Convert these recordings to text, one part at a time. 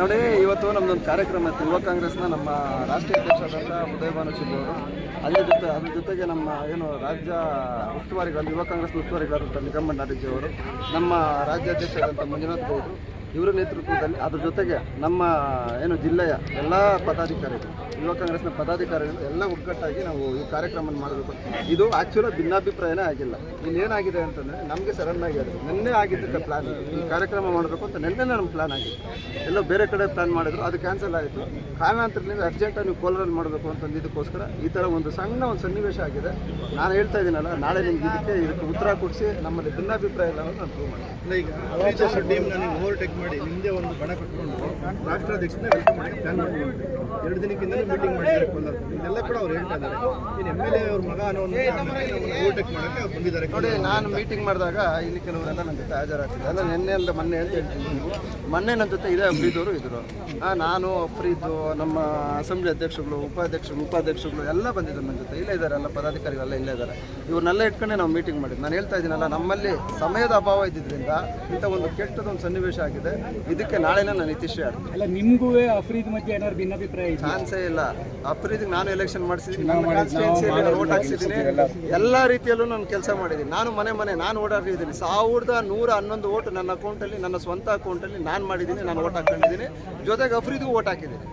ನೋಡಿ, ಇವತ್ತು ನಮ್ದೊಂದು ಕಾರ್ಯಕ್ರಮ ಇತ್ತು. ಯುವ ಕಾಂಗ್ರೆಸ್ನ ನಮ್ಮ ರಾಷ್ಟ್ರೀಯ ಅಧ್ಯಕ್ಷರಾದಂಥ ಉದಯ ಭಾನುಶಿಲ್ ಅವರು ಅದ್ರ ಜೊತೆ, ಅದ್ರ ಜೊತೆಗೆ ನಮ್ಮ ಏನು ರಾಜ್ಯ ಉಸ್ತುವಾರಿಗಳು, ಯುವ ಕಾಂಗ್ರೆಸ್ ಉಸ್ತುವಾರಿಗಳಾದಂಥ ನಿಗಮ ನಾಡಿಜಿ ಅವರು, ನಮ್ಮ ರಾಜ್ಯಾಧ್ಯಕ್ಷರಾದಂಥ ಮಂಜುನಾಥ್ ಗೌಡರು ಇವರ ನೇತೃತ್ವದಲ್ಲಿ, ಅದ್ರ ಜೊತೆಗೆ ನಮ್ಮ, ಏನು, ಜಿಲ್ಲೆಯ ಎಲ್ಲ ಪದಾಧಿಕಾರಿಗಳು, ಯುವ ಕಾಂಗ್ರೆಸ್ನ ಪದಾಧಿಕಾರಿಗಳು ಎಲ್ಲ ಒಗ್ಗಟ್ಟಾಗಿ ನಾವು ಈ ಕಾರ್ಯಕ್ರಮ ಮಾಡಬೇಕು. ಇದು ಆ್ಯಕ್ಚುಲಿ ಭಿನ್ನಾಭಿಪ್ರಾಯನೇ ಆಗಿಲ್ಲ. ಏನಾಗಿದೆ ಅಂತಂದರೆ, ನಮಗೆ ಸಡನ್ ಆಗಿ ನಿನ್ನೆ ಆಗಿದ್ದಕ್ಕೆ ಪ್ಲಾನ್ ಈ ಕಾರ್ಯಕ್ರಮ ಮಾಡಬೇಕು ಅಂತ ನಿನ್ನೆ ನಮ್ಮ ಪ್ಲಾನ್ ಆಗಿತ್ತು. ಎಲ್ಲೋ ಬೇರೆ ಕಡೆ ಪ್ಲಾನ್ ಮಾಡಿದ್ರು, ಅದು ಕ್ಯಾನ್ಸಲ್ ಆಯಿತು. ಕಾರಣಾಂತರದಿಂದ ಅರ್ಜೆಂಟಾಗಿ ನೀವು ಕೋಲಾರಲ್ಲಿ ಮಾಡಬೇಕು ಅಂತಂದಿದ್ದಕ್ಕೋಸ್ಕರ ಈ ಥರ ಒಂದು ಸಣ್ಣ ಒಂದು ಸನ್ನಿವೇಶ ಆಗಿದೆ. ನಾನು ಹೇಳ್ತಾ ಇದ್ದೀನಲ್ಲ, ನಾಳೆ ನಿಮ್ಗೆ ಇದಕ್ಕೆ ಇದಕ್ಕೆ ಉತ್ತರ ಕೊಡಿಸಿ ನಮ್ಮಲ್ಲಿ ಭಿನ್ನಾಭಿಪ್ರಾಯ ಇಲ್ಲ ಅಂತ ನಾನು ಪ್ರೂವ್ ಮಾಡಿ ಮಾಡಿ ನಿಮ್ಮದೇ ಒಂದು ಬಣ ಕಟ್ಕೊಂಡು ರಾಷ್ಟ್ರಾಧ್ಯಕ್ಷನ ವೆಲ್ಕಮ್ ಮಾಡಿ ಪ್ಲಾನ್ ಮಾಡ್ಕೊಂಡು ಎರಡು ದಿನಕ್ಕಿಂತ ಮೀಟಿಂಗ್ ಮಾಡಿದ್ದಾರೆ ಕೋಲಾರದಲ್ಲಿ. ಇದೆಲ್ಲ ಕೂಡ ಅವ್ರು ಹೇಳ್ತಾ ಇದ್ದಾರೆ. ಇನ್ನು ಎಂ ಎಲ್ ಎ ಅವ್ರ ಮಗ ಅನ್ನೋ ಒಂದು ಓವರ್ಟೇಕ್ ಮಾಡೋಕ್ಕೆ ಅವ್ರು ಬಂದಿದ್ದಾರೆ ನೋಡಿ ನಾನು ಮೀಟಿಂಗ್ ಮಾಡಿದಾಗ ಇಲ್ಲಿ ಕೆಲವರೆಲ್ಲ ನನ್ನ ಜೊತೆ ಹಾಜರಾಗ್ತಿದ್ದೆ ಅಲ್ಲ ನಿನ್ನೆ ಅಲ್ಲ ಮೊನ್ನೆ ಅಂತ ಹೇಳ್ತೀನಿ ಮೊನ್ನೆ ನನ್ನ ಜೊತೆ ಇದೇ ಅಬ್ರಿದವರು ಇದ್ರು. ನಾನು ಅಫ್ರೀದು ನಮ್ಮ ಅಸೆಂಬ್ಲಿ ಅಧ್ಯಕ್ಷಗಳು ಉಪಾಧ್ಯಕ್ಷರು ಉಪಾಧ್ಯಕ್ಷಗಳು ಎಲ್ಲ ಬಂದಿದ್ದಾರೆ ನನ್ನ ಜೊತೆ. ಇಲ್ಲೇ ಇದ್ದಾರೆ ಎಲ್ಲ ಪದಾಧಿಕಾರಿಗಳೆಲ್ಲ ಇಲ್ಲೇ ಇದ್ದಾರೆ. ಇವ್ರನ್ನೆಲ್ಲ ಇಟ್ಕೊಂಡೆ ನಾವು ಮೀಟಿಂಗ್ ಮಾಡಿದ್ದು. ನಾನು ಹೇಳ್ತಾ ಇದ್ದೀನಲ್ಲ ನಮ್ಮಲ್ಲಿ ಸಮಯದ ಅಭಾವ ಇದ್ದಿದ್ದರಿಂದ ಇಂಥ ಒಂದು ಕೆಟ್ಟದೊಂದು ಸನ್ನಿವೇಶ ಆಗಿದೆ. ಇದಕ್ಕೆ ನಾಳೆನೇ ನಾನು ನಿತೀಶ್ ಅಲ್ಲ ನಿಮಗೂ ಅಫ್ರೀದ್ ಮಧ್ಯೆ ಏನಾದ್ರು ಭಿನ್ನಾಭಿಪ್ರಾಯ ಚಾನ್ಸೇ ಇಲ್ಲ. ಅಫ್ರೀದ್ ನಾನು ಎಲೆಕ್ಷನ್ ಮಾಡಿಸಿದ್ದೀನಿ ನಾನು ಕಾನ್ಸ್ಟಿಟ್ಯೂನ್ಸಿಯಲ್ಲಿ ವೋಟ್ ಹಾಕ್ಸಿದ್ದೀನಿ ಎಲ್ಲ ರೀತಿಯಲ್ಲೂ ನಾನು ಕೆಲಸ ಮಾಡಿದ್ದೀನಿ ನಾನು ಮನೆ ಮನೆ ನಾನು ಓಡಾಡಿದ್ದೀನಿ ಸಾವಿರದ ನೂರ ಹನ್ನೊಂದು ಓಟ್ ನನ್ನ ಅಕೌಂಟಲ್ಲಿ ನನ್ನ ಸ್ವಂತ ಅಕೌಂಟಲ್ಲಿ ನಾನು ಮಾಡಿದ್ದೀನಿ ನಾನು ಓಟ್ ಹಾಕೊಂಡಿದ್ದೀನಿ ಜೊತೆಗೆ ಅಫ್ರೀದಿಗೂ ಓಟ್ ಹಾಕಿದ್ದೀನಿ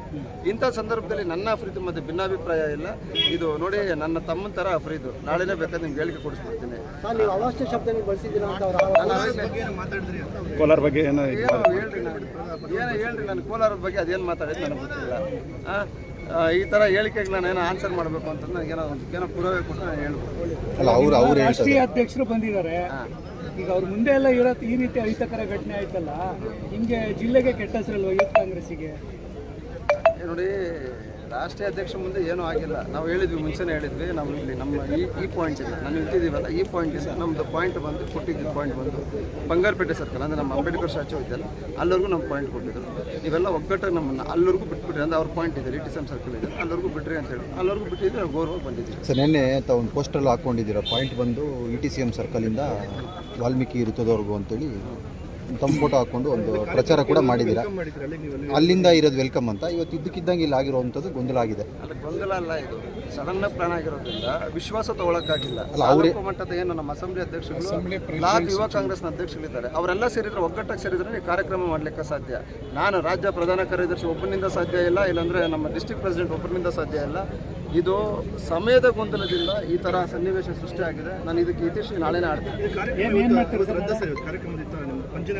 ಇಂಥ ಸಂದರ್ಭದಲ್ಲಿ ನನ್ನ ಅಫ್ರೀದ್ ಮತ್ತೆ ಭಿನ್ನಾಭಿಪ್ರಾಯ ಇಲ್ಲ. ಇದು ನೋಡಿ ನನ್ನ ತಮ್ಮನ ಥರ ಅಫ್ರೀದು. ನಾಳೆನೇ ಬೇಕಾದ್ರೆ ನಿಮ್ಗೆ ಹೇಳಿಕೆ ಕೊಡಿಸ್ಬಿಡ್ತೀನಿ. ಮಾತಾಡಿದ್ರಿ ಕೋಲಾರ ಬಗ್ಗೆ ಏನು ಹೇಳ್ರಿ ನಾನು. ಏನೋ ಹೇಳ್ರಿ ನಾನು ಕೋಲಾರದ ಬಗ್ಗೆ ಅದೇನು ಮಾತಾಡಿದ್ದು ನನಗೆ ಗೊತ್ತಿಲ್ಲ. ಈ ಥರ ಹೇಳಿಕೆಗೆ ನಾನು ಏನೋ ಆನ್ಸರ್ ಮಾಡಬೇಕು ಅಂತ ನನಗೇನೋ ಒಂದು ಏನೋ ಪುರಾವೆ ಕೊಟ್ಟು ನಾನು ಹೇಳ್ಬೋದು ಅವ್ರು ಅವ್ರು ರಾಷ್ಟ್ರೀಯ ಅಧ್ಯಕ್ಷರು ಬಂದಿದ್ದಾರೆ. ಈಗ ಅವ್ರ ಮುಂದೆ ಎಲ್ಲ ಇರೋ ಈ ರೀತಿ ಅಹಿತಕರ ಘಟನೆ ಆಯ್ತಲ್ಲ ಹಿಂಗೆ ಜಿಲ್ಲೆಗೆ ಕೆಟ್ಟ ಹೆಸರಲ್ವ ಯೂತ್ ಕಾಂಗ್ರೆಸ್ಸಿಗೆ? ಏ ನೋಡಿ ರಾಷ್ಟ್ರೀಯ ಅಧ್ಯಕ್ಷ ಮುಂದೆ ಏನೂ ಆಗಿಲ್ಲ. ನಾವು ಹೇಳಿದ್ವಿ, ಮುಂಚೆನೇ ಹೇಳಿದ್ವಿ ನಾವು ಇಲ್ಲಿ ನಮ್ಮ ಈ ಈ ಪಾಯಿಂಟ್ ಇಲ್ಲ ನಾನು ನಿಂತಿದ್ದೀವಲ್ಲ, ಈ ಪಾಯಿಂಟಿಂದ ನಮ್ಮದು ಪಾಯಿಂಟ್ ಬಂದು ಕೊಟ್ಟಿದ್ದು ಪಾಯಿಂಟ್ ಬಂದು ಬಂಗಾರಪೇಟೆ ಸರ್ಕಲ್ ಅಂದರೆ ನಮ್ಮ ಅಂಬೇಡ್ಕರ್ ಸ್ಟ್ಯಾಚು ಇದೆಯಲ್ಲ ಅಲ್ಲಿವರೆಗೂ ನಮ್ಮ ಪಾಯಿಂಟ್ ಕೊಟ್ಟಿದ್ರು. ಇವೆಲ್ಲ ಒಗ್ಗಟ್ಟು ನಮ್ಮನ್ನು, ಅಲ್ಲಿವರೆಗೂ ಬಿಟ್ಬಿಟ್ರಿ, ಅಂದರೆ ಅವ್ರ ಪಾಯಿಂಟ್ ಇದೆ ಟಿ ಎಂ ಸರ್ಕಲ್ ಇದೆ. ಅಲ್ಲಿವರೆಗೂ ಬಿಟ್ರಿ ಅಂತ ಹೇಳಿ, ಅಲ್ಲಿವರೆಗೂ ಬಿಟ್ಟಿದ್ರೆ ಗೌರವ ಬಂದಿದ್ದೀವಿ. ಸರ್, ನಿನ್ನೆ ತಾವು ಒಂದು ಪೋಸ್ಟಲ್ಲಿ ಹಾಕ್ಕೊಂಡಿದ್ದೀರ ಪಾಯಿಂಟ್ ಬಂದು ಇ ಟಿ ಸಿ ಎಂ ಸರ್ಕಲಿಂದ ವಾಲ್ಮೀಕಿ ವೃತ್ತದವರೆಗೂ ಅಂತೇಳಿ. ತಮ್ಮ ಫೋಟೋ ಹಾಕೊಂಡು ಒಂದು ಪ್ರಚಾರ ಕೂಡ ಮಾಡಿದ್ದೀರಾ? ನೀವು ಅಲ್ಲಿಂದ ಇರೋದು ವೆಲ್ಕಮ್ ಅಂತ. ಇವತ್ತು ಇದ್ದಕ್ಕಿದ್ದಂಗೆ ಇಲ್ಲಿ ಆಗಿರುವಂಥದ್ದು ಗೊಂದಲ ಆಗಿದೆ. ಅಲ್ಲ ಗೊಂದಲ ಅಲ್ಲ ಇದು. ಸಡನ್ ಪ್ಲಾನ್ ಆಗಿರೋದ್ರಿಂದ ವಿಶ್ವಾಸ ತಗೊಳಕ್ಕಾಗಿಲ್ಲ. ಅಲ್ಲ, ಅವ್ರೇ- ತಾಲೂಕು ಮಟ್ಟದ ಏನು ನಮ್ಮ ಅಸೆಂಬ್ಲಿ ಅಧ್ಯಕ್ಷರು ಬ್ಲಾಕ್ ಯುವ ಕಾಂಗ್ರೆಸ್ನ ಅಧ್ಯಕ್ಷರಿದ್ದಾರೆ. ಅವರೆಲ್ಲ ಸೇರಿದ್ರೆ ಒಗ್ಗಟ್ಟಾಗಿ ಸೇರಿದ್ರೆ ಈ ಕಾರ್ಯಕ್ರಮ ಮಾಡಲಿಕ್ಕೆ ಸಾಧ್ಯ. ನಾನು ರಾಜ್ಯ ಪ್ರಧಾನ ಕಾರ್ಯದರ್ಶಿ ಒಬ್ಬನಿಂದ ಸಾಧ್ಯ ಇಲ್ಲ ಇಲ್ಲಾಂದ್ರೆ ನಮ್ಮ ಡಿಸ್ಟಿಕ್ ಪ್ರೆಸಿಡೆಂಟ್ ಒಬ್ಬರಿಂದ ಸಾಧ್ಯ ಇಲ್ಲ. ಇದು ಸಮಯದ ಗೊಂದಲದಿಂದ ಈ ತರ ಸನ್ನಿವೇಶ ಸೃಷ್ಟಿಯಾಗಿದೆ ನಾನು ಇದಕ್ಕೆ ಇತಿಶ್ರೀ ನಾಳೆನೇ ಆಡ್ತೀನಿ.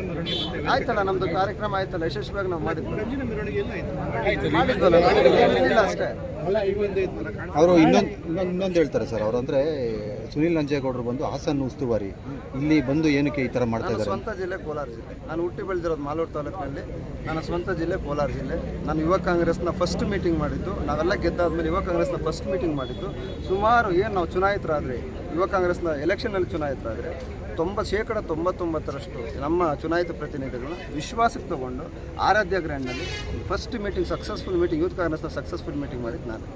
ಮೆರವಣಿಗೆ ಆಯ್ತಲ್ಲ ನಮ್ದು ಕಾರ್ಯಕ್ರಮ. ಆಯ್ತಲ್ಲ ಯಶಸ್ವಿಯಾಗಿ ನಾವು ಮಾಡಿದ್ವಿ. ಪಂಚನ ಮೆರವಣಿಗೆ ಎಲ್ಲ ಆಯ್ತು. ಮಾಡಿದ್ವಲ್ಲ ಇಲ್ಲ ಅಷ್ಟೇ. ಅವರು ಇನ್ನೊಂದು ಇನ್ನೊಂದು ಇನ್ನೊಂದು ಹೇಳ್ತಾರೆ ಸರ್ ಅವರು ಅಂದರೆ ಸುನಿಲ್ ನಂಜೇಗೌಡರು ಬಂದು ಹಾಸನ್ ಉಸ್ತುವಾರಿ. ಇಲ್ಲಿ ಬಂದು ಏನಕ್ಕೆ ಈ ಥರ ಮಾಡ್ತಾ ಇದ್ದಾರೆ? ಸ್ವಂತ ಜಿಲ್ಲೆ ಕೋಲಾರ ಜಿಲ್ಲೆ. ನಾನು ಹುಟ್ಟಿ ಬೆಳೆದಿರೋದು ಮಾಲೂರು ತಾಲೂಕಿನಲ್ಲಿ. ನನ್ನ ಸ್ವಂತ ಜಿಲ್ಲೆ ಕೋಲಾರ ಜಿಲ್ಲೆ. ನಾನು ಯುವ ಕಾಂಗ್ರೆಸ್ನ ಫಸ್ಟ್ ಮೀಟಿಂಗ್ ಮಾಡಿದ್ದು. ನಾವೆಲ್ಲ ಗೆದ್ದಾದ್ಮೇಲೆ ಯುವ ಕಾಂಗ್ರೆಸ್ನ ಫಸ್ಟ್ ಮೀಟಿಂಗ್ ಮಾಡಿದ್ದು. ಸುಮಾರು ಏನು ನಾವು ಚುನಾಯಿತರಾದ್ರೆ ಯುವ ಕಾಂಗ್ರೆಸ್ನ ಎಲೆಕ್ಷನಲ್ಲಿ ಚುನಾಯಿತರಾದರೆ ತೊಂಬ ಶೇಕಡ ತೊಂಬತ್ತೊಂಬತ್ತರಷ್ಟು ನಮ್ಮ ಚುನಾಯಿತ ಪ್ರತಿನಿಧಿಗಳು ವಿಶ್ವಾಸಕ್ಕೆ ತಗೊಂಡು Aradhya ಗ್ರ್ಯಾಂಡ್ನಲ್ಲಿ first meeting successful meeting youth ಕಾಂಗ್ರೆಸ್ನ ಸಕ್ಸಸ್ಫುಲ್ ಮೀಟಿಂಗ್ ಮಾಡಿದ್ದು ನಾನು.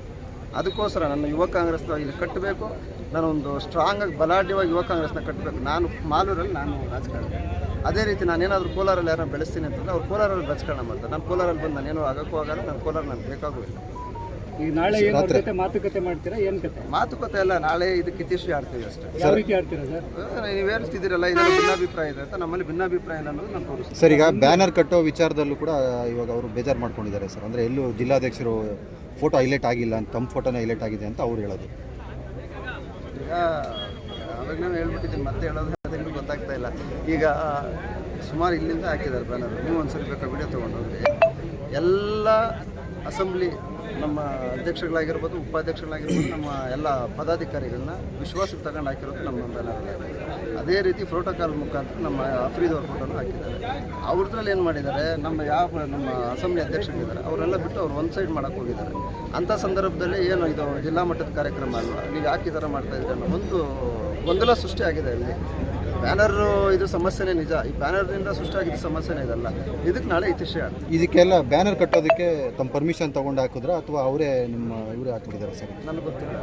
ಅದಕ್ಕೋಸ್ಕರ ನನ್ನ ಯುವ ಕಾಂಗ್ರೆಸ್ನ ಇಲ್ಲಿ ಕಟ್ಟಬೇಕು. ನಾನೊಂದು ಸ್ಟ್ರಾಂಗಾಗಿ ಬಲಾಢ್ಯವಾಗಿ ಯುವ ಕಾಂಗ್ರೆಸ್ನ ಕಟ್ಟಬೇಕು. ನಾನು ಮಾಲೂರಲ್ಲಿ ನಾನು ರಾಜಕಾರಣ. ಅದೇ ರೀತಿ ನಾನೇನಾದರೂ ಕೋಲಾರಲ್ಲಿ ಯಾರನ್ನ ಬೆಳೆಸ್ತೀನಿ ಅಂತಂದರೆ ಅವ್ರು ಕೋಲಾರಲ್ಲಿ ರಾಜಕಾರಣ ಮಾಡ್ತಾರೆ ನಾನು ಕೋಲಾರಲ್ಲಿ ಬಂದು ನಾನೇನು ಆಗೋಕ್ಕೂ ಆಗಲ್ಲ. ನಾನು ಕೋಲಾರ ನನಗೆ ಬೇಕಾಗೋಲ್ಲ ಈಗ ನಾಳೆ ಏನ್ ಅವ್ರ ಜೊತೆ ಮಾತುಕತೆ ಮಾಡ್ತೀರಾ? ಏನ್ ಕತೆ? ಮಾತುಕತೆ ಅಲ್ಲ ನಾಳೆ ಇದಕ್ಕೆ ಇತಿಶ್ರಿ ಆಡ್ತೀವಿ ಅಷ್ಟೇ. ಯಾವ ರೀತಿ ಆಡ್ತೀರಾ ಸರ್? ನೀವು ಹೇಳ್ತಿದ್ದೀರಲ್ಲ ಇದರಲ್ಲಿ ಭಿನ್ನಾಭಿಪ್ರಾಯ ಇದೆ ಅಂತ ನಮ್ಮಲ್ಲಿ ಭಿನ್ನಾಭಿಪ್ರಾಯ ಇಲ್ಲ ಅನ್ನೋದು ನಾನು ತೋರಿಸ್ತೀನಿ. ಸರ್ ಈಗ ಬ್ಯಾನರ್ ಕಟ್ಟೋ ವಿಚಾರದಲ್ಲೂ ಕೂಡ ಇವಾಗ ಅವರು ಬೇಜಾರು ಮಾಡ್ಕೊಂಡಿದ್ದಾರೆ ಸರ್. ಅಂದರೆ ಎಲ್ಲೂ ಜಿಲ್ಲಾಧ್ಯಕ್ಷರು ಫೋಟೋ ಹೈಲೈಟ್ ಆಗಿಲ್ಲ ಅಂತ ತಮ್ಮ ಫೋಟೋನೇ ಹೈಲೈಟ್ ಆಗಿದೆ ಅಂತ ಅವ್ರು ಹೇಳೋದು. ಈಗ ಅವಾಗ ನಾನು ಹೇಳ್ಬಿಟ್ಟಿದ್ದೀನಿ ಮತ್ತೆ ಹೇಳೋದು ಅದೆಲ್ಲೂ ಗೊತ್ತಾಗ್ತಾ ಇಲ್ಲ. ಈಗ ಸುಮಾರು ಇಲ್ಲಿಂದ ಹಾಕಿದ್ದಾರೆ ಬ್ಯಾನರ್. ನೀವು ಒಂದ್ಸರಿ ಬೇಕಾ ವಿಡಿಯೋ ತಗೊಂಡೋಗಿ ಎಲ್ಲ ಅಸೆಂಬ್ಲಿ ನಮ್ಮ ಅಧ್ಯಕ್ಷಗಳಾಗಿರ್ಬೋದು ಉಪಾಧ್ಯಕ್ಷಗಳಾಗಿರ್ಬೋದು ನಮ್ಮ ಎಲ್ಲ ಪದಾಧಿಕಾರಿಗಳನ್ನ ವಿಶ್ವಾಸಕ್ಕೆ ತಗೊಂಡು ಹಾಕಿರೋದು ನಮ್ಮ ಅದೇ ರೀತಿ ಪ್ರೋಟೋಕಾಲ್ ಮುಖಾಂತರ ನಮ್ಮ ಅಫ್ರೀದ್ ಅವ್ರ ಫೋಟೋನ ಹಾಕಿದ್ದಾರೆ. ಅವ್ರದ್ರಲ್ಲಿ ಏನು ಮಾಡಿದ್ದಾರೆ, ನಮ್ಮ ಯಾವ ನಮ್ಮ ಅಸೆಂಬ್ಲಿ ಅಧ್ಯಕ್ಷರಿದ್ದಾರೆ, ಅವರೆಲ್ಲ ಬಿಟ್ಟು ಅವ್ರು ಒಂದು ಸೈಡ್ ಮಾಡೋಕ್ಕೆ ಹೋಗಿದ್ದಾರೆ. ಅಂಥ ಸಂದರ್ಭದಲ್ಲಿ ಏನು ಇದು ಜಿಲ್ಲಾ ಮಟ್ಟದ ಕಾರ್ಯಕ್ರಮ ಅಲ್ವಾ? ನೀವು ಯಾಕೆ ಈ ಥರ ಮಾಡ್ತಾ ಅನ್ನೋ ಒಂದು ಗೊಂದಲ ಸೃಷ್ಟಿಯಾಗಿದೆ ಅಲ್ಲಿ. ಬ್ಯಾನರ್ ಇದು ಸಮಸ್ಯೆನೇ ನಿಜ. ಈ ಬ್ಯಾನರ್ನಿಂದ ಸೃಷ್ಟಿಯಾಗಿದ್ದ ಸಮಸ್ಯೆನೇ ಇದಲ್ಲ. ಇದಕ್ಕೆ ನಾಳೆ ಆಡ್ತೀವಿ ಇದಕ್ಕೆಲ್ಲ ಬ್ಯಾನರ್ ಕಟ್ಟೋದಕ್ಕೆ ತಮ್ಮ ಪರ್ಮಿಷನ್ ತೊಗೊಂಡು ಹಾಕಿದ್ರ ಅಥವಾ ಅವರೇ ನಿಮ್ಮ ಇವರೇ ಹಾಕಿಬಿಟ್ಟಿದ್ದಾರೆ ಸರ್? ನನಗೆ ಗೊತ್ತಿಲ್ಲ.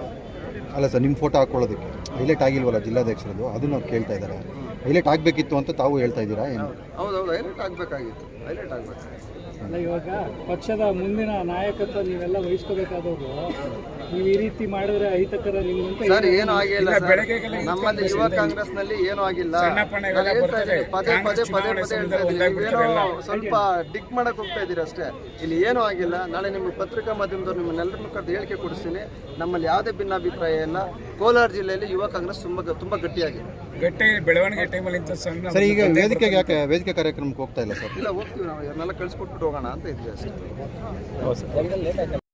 ಅಲ್ಲ ಸರ್ ನಿಮ್ಮ ಫೋಟೋ ಹಾಕೊಳ್ಳೋದಕ್ಕೆ. ಹೈಲೈಟ್ ಆಗಿಲ್ವಲ್ಲ ಜಿಲ್ಲಾಧ್ಯಕ್ಷರದು ಅದನ್ನು ಅವ್ರು ಕೇಳ್ತಾ ಇದ್ದಾರೆ ಹೈಲೈಟ್ ಆಗಬೇಕಿತ್ತು ಅಂತ ತಾವು ಹೇಳ್ತಾ ಇದ್ದೀರಾ ಏನು? ಹೌದೌದು ಹೈಲೈಟ್ ಆಗಬೇಕಾಗಿತ್ತು. ಹೈಲೈಟ್ ಆಗಬೇಕು ಅಲ್ಲ ಇವಾಗ ಪಕ್ಷದ ಮುಂದಿನ ನಾಯಕತ್ವ ನೀವೆಲ್ಲ ವಹಿಸ್ಕೋಬೇಕಾದವರು ನೀವು ಈ ರೀತಿ ಮಾಡಿದ್ರೆ ಅಹಿತಕರ ನಿಮ್ಗಂತ ಸರ್ ಏನು ಆಗಿಲ್ಲ ಸರ್. ನಮ್ಮಲ್ಲಿ ಯುವ ಕಾಂಗ್ರೆಸ್ನಲ್ಲಿ ಏನು ಆಗಿಲ್ಲ. ನಾನು ಹೇಳ್ತಾ ಇದ್ದೀನಿ, ಪದೇ ಪದೇ ಪದೇ ಪದೇ ಹೇಳ್ತಾ ಇದ್ದೀನಿ ನೀವೇನೋ ಸ್ವಲ್ಪ ಡಿಕ್ ಮಾಡಕ್ ಹೋಗ್ತಾ ಇದ್ದೀರಿ ಅಷ್ಟೇ. ಇಲ್ಲಿ ಏನೂ ಆಗಿಲ್ಲ. ನಾಳೆ ನಿಮ್ಮ ಪತ್ರಿಕಾ ಮಾಧ್ಯಮದವ್ರು ನಿಮ್ಮನ್ನೆಲ್ಲರನ್ನು ಕರೆದು ಹೇಳಿಕೆ ಕೊಡಿಸ್ತೀನಿ. ನಮ್ಮಲ್ಲಿ ಯಾವುದೇ ಭಿನ್ನಾಭಿಪ್ರಾಯ ಇಲ್ಲ ಕೋಲಾರ ಜಿಲ್ಲೆಯಲ್ಲಿ ಯುವ ಕಾಂಗ್ರೆಸ್ ತುಂಬಾ ತುಂಬಾ ಗಟ್ಟಿಯಾಗಿದೆ. ಗಟ್ಟಿ ಬೆಳವಣಿಗೆ ಟೈಮಲ್ಲಿ ಇಂಥ ಸಣ್ಣ ಸರ್ ಈಗ ವೇದಿಕೆಗೆ ಯಾಕೆ ವೇದಿಕೆ ಕಾರ್ಯಕ್ರಮಕ್ಕೆ ಹೋಗ್ತಾ ಇಲ್ಲ ಸರ್? ಇಲ್ಲ ಹೋಗ್ತೀವಿ ನಾವು. ಇವನ್ನೆಲ್ಲ ಕಳಿಸ್ಕೊಟ್ಬಿಟ್ಟು ಹೋಗೋಣ ಅಂತ ಇದ್ದೀವಿ ಅಷ್ಟೇ